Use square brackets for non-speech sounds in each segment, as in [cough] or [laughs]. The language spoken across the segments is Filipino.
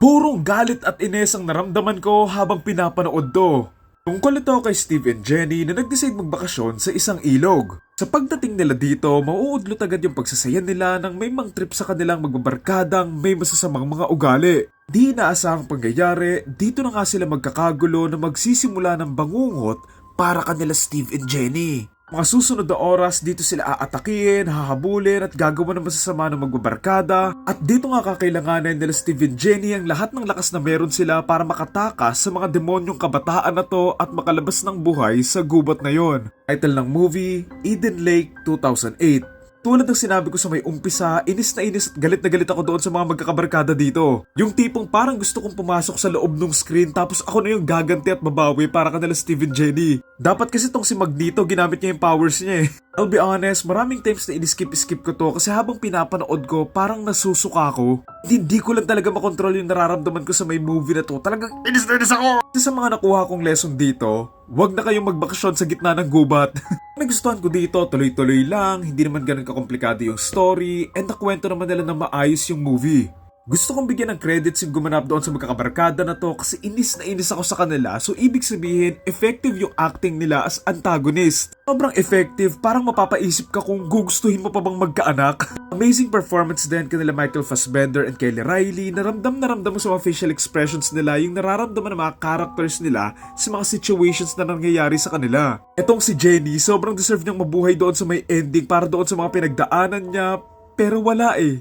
Purong galit at ines ang naramdaman ko habang pinapanood to. Tungkol ito kay Steve and Jenny na nag-decide magbakasyon sa isang ilog. Sa pagdating nila dito, mauudlot agad yung pagsasaya nila nang may mang trip sa kanilang magbabarkadang may masasamang mga ugali. Di inaasahang pangyayari, dito na nga sila magkakagulo na magsisimula ng bangungot para kanila Steve and Jenny. Mga susunod na oras, dito sila aatakihin, hahabulin at gagawa ng masasama ng magbabarkada. At dito nga kakailanganin nila Steve and Jenny ang lahat ng lakas na meron sila para makatakas sa mga demonyong kabataan na to at makalabas ng buhay sa gubat na yon. Title ng movie, Eden Lake 2008. Tulad ng sinabi ko sa may umpisa, inis na inis at galit na galit ako doon sa mga magkakabarkada dito. Yung tipong parang gusto kong pumasok sa loob ng screen tapos ako na yung gaganti at babawi para kanila Steven Jenny. Dapat kasi tong si Magneto ginamit niya yung powers niya eh. I'll be honest, maraming times na in-skip-skip ko to kasi habang pinapanood ko, parang nasusuka ako. Hindi ko lang talaga makontrol yung nararamdaman ko sa may movie na to. Talagang inis na inis ako! Kasi sa mga nakuha kong lesson dito, wag na kayong magbakasyon sa gitna ng gubat. [laughs] Nagustuhan ko dito, tuloy-tuloy lang, hindi naman ganun kakomplikado yung story, and nakwento naman nila na maayos yung movie. Gusto kong bigyan ng credits yung gumanap doon sa magkakabarkada na to kasi inis na inis ako sa kanila so ibig sabihin effective yung acting nila as antagonist. Sobrang effective, parang mapapaisip ka kung gugustuhin mo pa bang magkaanak. [laughs] Amazing performance din kanila Michael Fassbender and Kelly Riley na ramdam na ramdam mo sa mga facial expressions nila yung nararamdaman ng mga characters nila sa mga situations na nangyayari sa kanila. Etong si Jenny, sobrang deserve niyang mabuhay doon sa may ending para doon sa mga pinagdaanan niya pero wala eh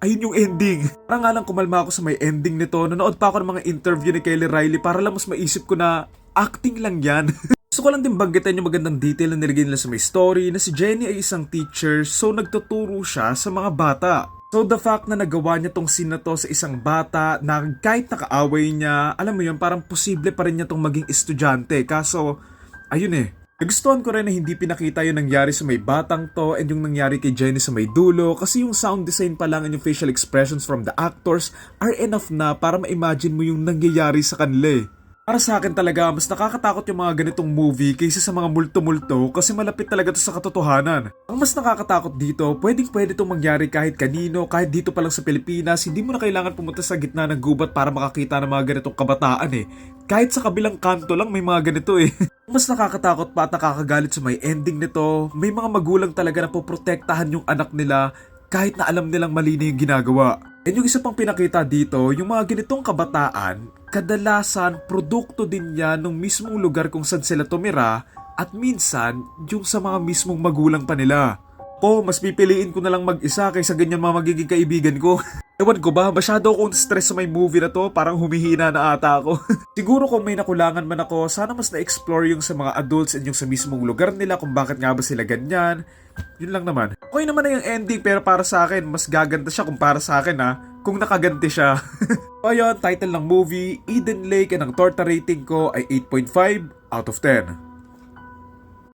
ayun yung ending. Parang nga lang kumalma ako sa may ending nito. Nanood pa ako ng mga interview ni Kelly Riley para lang mas maisip ko na acting lang yan. [laughs] Gusto ko lang din banggitin yung magandang detail na nilagay nila sa may story na si Jenny ay isang teacher so nagtuturo siya sa mga bata. So the fact na nagawa niya tong scene na to sa isang bata na kahit nakaaway niya, alam mo yun, parang posible pa rin niya tong maging estudyante. Kaso, ayun eh, Nagustuhan ko rin na hindi pinakita yung nangyari sa may batang to and yung nangyari kay Jenny sa may dulo kasi yung sound design pa lang and yung facial expressions from the actors are enough na para ma-imagine mo yung nangyayari sa kanila eh. Para sa akin talaga, mas nakakatakot yung mga ganitong movie kaysa sa mga multo-multo kasi malapit talaga to sa katotohanan. Ang mas nakakatakot dito, pwedeng pwede itong mangyari kahit kanino, kahit dito pa lang sa Pilipinas, hindi mo na kailangan pumunta sa gitna ng gubat para makakita ng mga ganitong kabataan eh. Kahit sa kabilang kanto lang may mga ganito eh. [laughs] mas nakakatakot pa at nakakagalit sa may ending nito, may mga magulang talaga na poprotektahan yung anak nila kahit na alam nilang mali na yung ginagawa. And yung isa pang pinakita dito, yung mga ganitong kabataan, kadalasan produkto din yan ng mismong lugar kung saan sila tumira at minsan yung sa mga mismong magulang pa nila. Ko, mas pipiliin ko na lang mag-isa kaysa ganyan mga magiging kaibigan ko. [laughs] Ewan ko ba, masyado akong stress sa may movie na to, parang humihina na ata ako. [laughs] Siguro kung may nakulangan man ako, sana mas na-explore yung sa mga adults and yung sa mismong lugar nila kung bakit nga ba sila ganyan. Yun lang naman. Okay naman na yung ending pero para sa akin, mas gaganda siya kung para sa akin ha, kung nakaganti siya. [laughs] so ayun, title ng movie, Eden Lake and ang torta rating ko ay 8.5 out of 10.